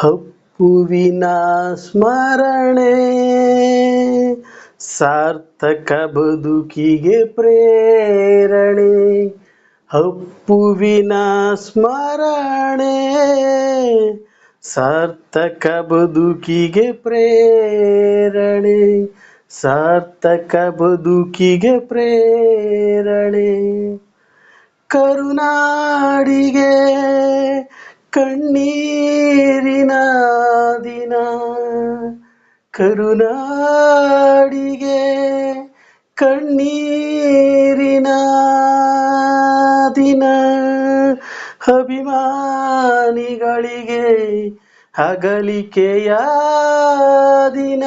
ಹಪ್ಪುವಿನ ಸ್ಮರಣೆ ಸಾರ್ಥಕ ಬದುಕಿಗೆ ಪ್ರೇರಣೆ ಹಪ್ಪುವಿನ ಸ್ಮರಣೆ ಸಾರ್ಥಕ ಬದುಕಿಗೆ ಪ್ರೇರಣೆ ಸಾರ್ಥಕ ಬದುಕಿಗೆ ಪ್ರೇರಣೆ. ಕರುನಾಡಿಗೆ ಕಣ್ಣೀರಿನ ದಿನ ಕರುನಾಡಿಗೆ ಕಣ್ಣೀರಿನ ದಿನ ಅಭಿಮಾನಿಗಳಿಗೆ ಅಗಲಿಕೆಯ ದಿನ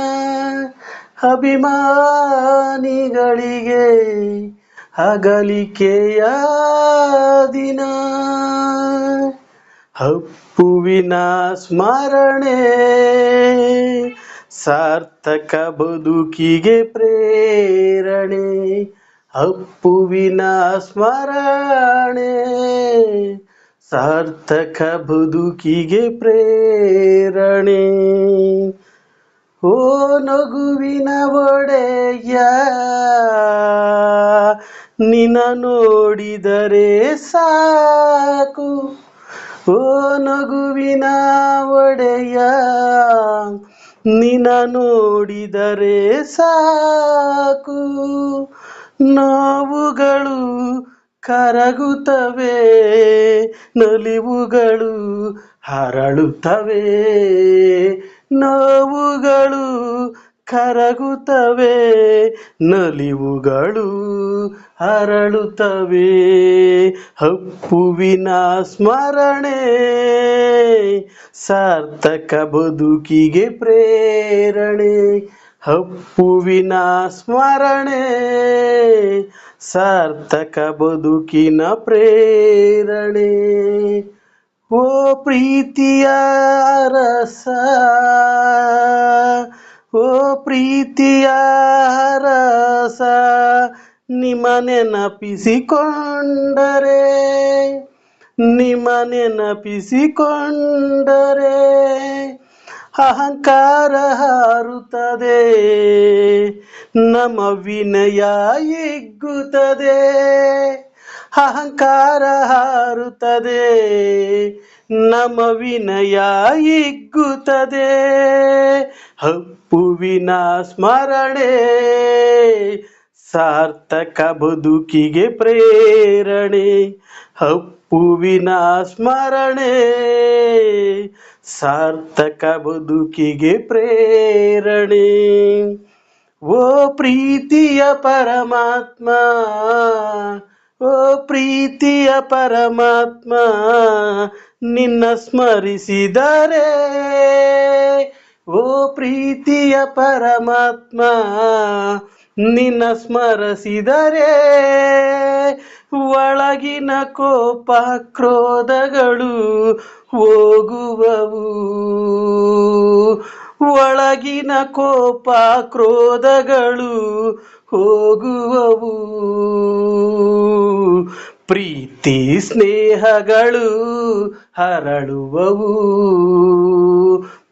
ಅಭಿಮಾನಿಗಳಿಗೆ ಅಗಲಿಕೆಯ ದಿನ ಹಪ್ಪುವಿನ ಸ್ಮರಣೆ, ಸಾರ್ಥಕ ಬದುಕಿಗೆ ಪ್ರೇರಣೆ ಅಪ್ಪುವಿನ ಸ್ಮರಣೆ, ಸಾರ್ಥಕ ಬದುಕಿಗೆ ಪ್ರೇರಣೆ. ಓ ನಗುವಿನ ಒಡೆಯ ನಿನ ನೋಡಿದರೆ ಸಾಕು. ಓ ನಗುವಿನ ಒಡೆಯ ನಿನ ನೋಡಿದರೆ ಸಾಕು. ನೋವುಗಳು ಕರಗುತ್ತವೆ ನಲಿವುಗಳು ಹರಳುತ್ತವೆ. ನೋವುಗಳು ಕರಗುತ್ತವೆ ನಲಿವುಗಳು ಹರಳುತ್ತವೆ. ಹಪ್ಪುವಿನ ಸ್ಮರಣೆ ಸಾರ್ಥಕ ಬದುಕಿಗೆ ಪ್ರೇರಣೆ. ಹಪ್ಪುವಿನ ಸ್ಮರಣೆ ಸಾರ್ಥಕ ಬದುಕಿನ ಪ್ರೇರಣೆ. ಓ ಪ್ರೀತಿಯ ರಸ ಓ ಪ್ರೀತಿಯ ರಸ ನಿಮ್ಮ ನೆನಪಿಸಿಕೊಂಡರೆ ಅಹಂಕಾರ ಹಾರುತ್ತದೆ ನಮ್ಮ ವಿನಯ ಹಿಗ್ಗುತ್ತದೆ ಅಹಂಕಾರ ಹಾರುತ್ತದೆ ನಮ್ಮ ವಿನಯ ಹಿಗ್ಗುತ್ತದೆ ಹಪ್ಪುವಿನ ಸ್ಮರಣೆ ಸಾರ್ಥಕ ಬದುಕಿಗೆ ಪ್ರೇರಣೆ, ಹಪ್ಪುವಿನ ಸ್ಮರಣೆ. ಸಾರ್ಥಕ ಬದುಕಿಗೆ ಪ್ರೇರಣೆ. ಓ ಪ್ರೀತಿಯ ಪರಮಾತ್ಮ, ಓ ಪ್ರೀತಿಯ ಪರಮಾತ್ಮ, ನಿನ್ನ ಸ್ಮರಿಸಿದರೆ. ಓ ಪ್ರೀತಿಯ ಪರಮಾತ್ಮ ನಿನ್ನ ಸ್ಮರಿಸಿದರೆ ಒಳಗಿನ ಕೋಪ ಕ್ರೋಧಗಳು ಹೋಗುವವು. ಒಳಗಿನ ಕೋಪ ಕ್ರೋಧಗಳು ಹೋಗುವವು. ಪ್ರೀತಿ ಸ್ನೇಹಗಳು ಹರಳುವವು.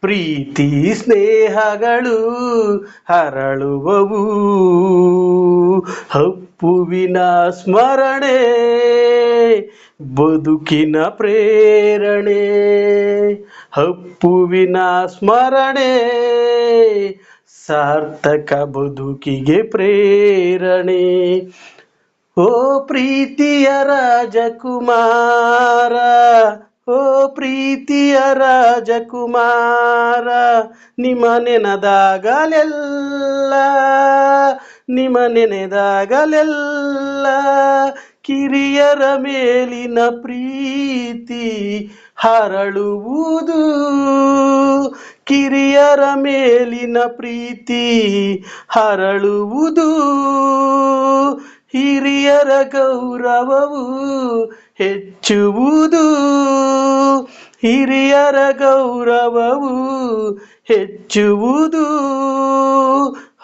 ಪ್ರೀತಿ ಸ್ನೇಹಗಳು ಹರಳುವವು. ಹಪ್ಪುವಿನ ಸ್ಮರಣೆ, ಬದುಕಿನ ಪ್ರೇರಣೆ. ಹಪ್ಪುವಿನ ಸ್ಮರಣೆ, ಸಾರ್ಥಕ ಬದುಕಿಗೆ ಪ್ರೇರಣೆ. ಓ ಪ್ರೀತಿಯ ರಾಜಕುಮಾರ ಓ ಪ್ರೀತಿಯ ರಾಜಕುಮಾರ, ನಿಮ್ಮ ನೆನೆದಾಗಲೆಲ್ಲ ನಿಮ್ಮ ನೆನೆದಾಗಲೆಲ್ಲ, ಕಿರಿಯರ ಮೇಲಿನ ಪ್ರೀತಿ ಹರಳುವುದು. ಕಿರಿಯರ ಮೇಲಿನ ಪ್ರೀತಿ ಹರಳುವುದು. ಹಿರಿಯರ ಗೌರವವು ಹೆಚ್ಚುವುದು. ಹಿರಿಯರ ಗೌರವವು ಹೆಚ್ಚುವುದು.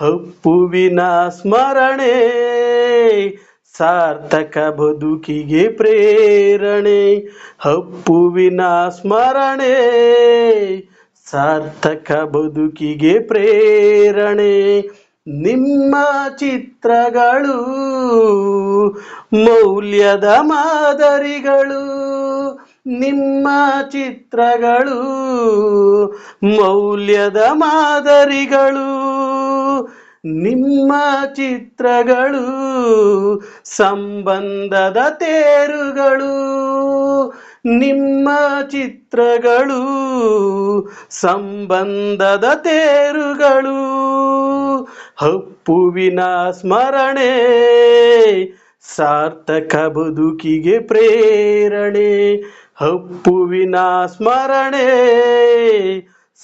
ಹಪ್ಪುವಿನ ಸ್ಮರಣೆ ಸಾರ್ಥಕ ಬದುಕಿಗೆ ಪ್ರೇರಣೆ. ಹಪ್ಪುವಿನ ಸ್ಮರಣೆ ಸಾರ್ಥಕ ಬದುಕಿಗೆ ಪ್ರೇರಣೆ. ನಿಮ್ಮ ಚಿತ್ರಗಳು, ಮೌಲ್ಯದ ಮಾದರಿಗಳು. ನಿಮ್ಮ ಚಿತ್ರಗಳು, ಮೌಲ್ಯದ ಮಾದರಿಗಳು. ನಿಮ್ಮ ಚಿತ್ರಗಳು, ಸಂಬಂಧದ ತೇರುಗಳು. ನಿಮ್ಮ ಚಿತ್ರಗಳು, ಸಂಬಂಧದ ತೇರುಗಳು. ಹಪ್ಪುವಿನ ಸ್ಮರಣೆ, ಸಾರ್ಥಕ ಬದುಕಿಗೆ ಪ್ರೇರಣೆ. ಹಪ್ಪುವಿನ ಸ್ಮರಣೆ,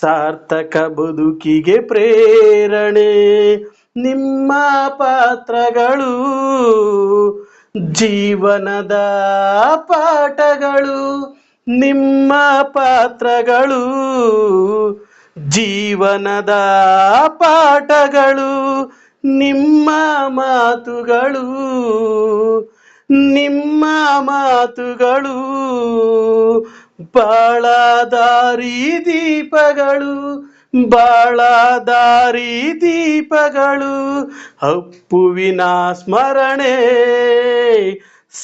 ಸಾರ್ಥಕ ಬದುಕಿಗೆ ಪ್ರೇರಣೆ. ನಿಮ್ಮ ಪಾತ್ರಗಳು, ಜೀವನದ ಪಾಠಗಳು. ನಿಮ್ಮ ಪಾತ್ರಗಳು ಜೀವನದ ಪಾಠಗಳು, ನಿಮ್ಮ ಮಾತುಗಳು ನಿಮ್ಮ ಮಾತುಗಳು, ಬಾಳ ದಾರಿ ದೀಪಗಳು, ಬಾಳ ದಾರಿ ದೀಪಗಳು, ಅಪ್ಪುವಿನ ಸ್ಮರಣೆ,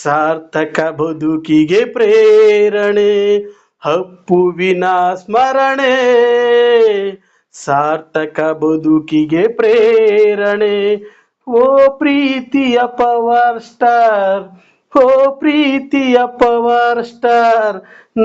ಸಾರ್ಥಕ ಬದುಕಿಗೆ ಪ್ರೇರಣೆ. ಅಪ್ಪುವಿನ ಸ್ಮರಣೆ, ಸಾರ್ಥಕ ಬದುಕಿಗೆ ಪ್ರೇರಣೆ. ಓ ಪ್ರೀತಿಯ ಪವರ್ ಸ್ಟಾರ್, ಓ ಪ್ರೀತಿಯ ಪವರ್ ಸ್ಟಾರ್,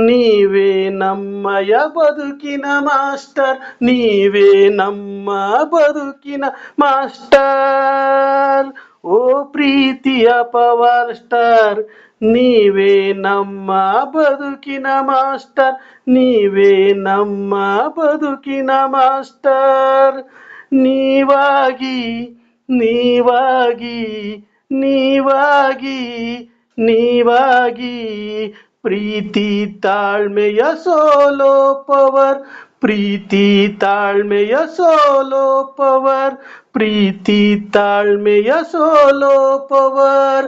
ನೀವೇ ನಮ್ಮಯ ಬದುಕಿನ ಮಾಸ್ಟರ್, ನೀವೇ ನಮ್ಮ ಬದುಕಿನ ಮಾಸ್ಟರ್. ಓ ಪ್ರೀತಿಯ ಪವರ್ ಸ್ಟಾರ್ ನೀವೇ ನಮ್ಮ ಬದುಕಿನ ಮಾಸ್ಟರ್ ನೀವೇ ನಮ್ಮ ಬದುಕಿನ ಮಾಸ್ಟರ್ ನೀವಾಗಿ ನೀವಾಗಿ ನೀವಾಗಿ ನೀವಾಗಿ ಪ್ರೀತಿ ತಾಳ್ಮೆಯ ಸೋಲೋ ಪವರ್ ಪ್ರೀತಿ ತಾಳ್ಮೆಯ ಸೋಲೋ ಪವರ್ ಪ್ರೀತಿ ತಾಳ್ಮೆಯ ಸೋಲೋ ಪವರ್